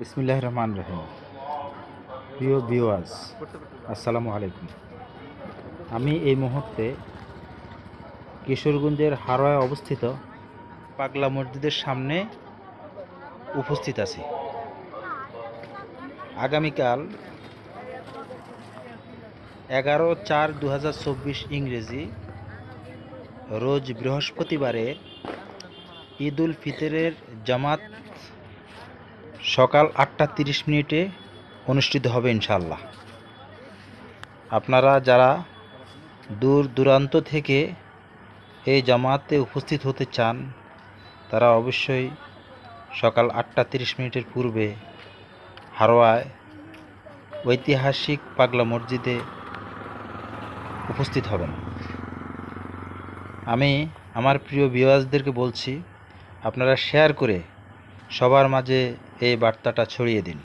বিসমিল্লাহ রহমান রহিম। প্রিয় ভিওয়াজ আসসালামু আলাইকুম। আমি এই মুহূর্তে কিশোরগঞ্জের হারোয় অবস্থিত পাগলা মসজিদের সামনে উপস্থিত আছি। আগামীকাল এগারো চার দু ইংরেজি রোজ বৃহস্পতিবারে ঈদ উল ফিতরের জামাত সকাল আটটা তিরিশ মিনিটে অনুষ্ঠিত হবে ইনশাল্লাহ আপনারা যারা দূর দূরান্ত থেকে এই জামাতে উপস্থিত হতে চান, তারা অবশ্যই সকাল আটটা তিরিশ মিনিটের পূর্বে হারোয়ায় ঐতিহাসিক পাগলা মসজিদে উপস্থিত হবেন। আমি, আমার প্রিয় বিওয়াজদেরকে বলছি, আপনারা শেয়ার করে সবার মাঝে এই বার্তাটা ছড়িয়ে দিন।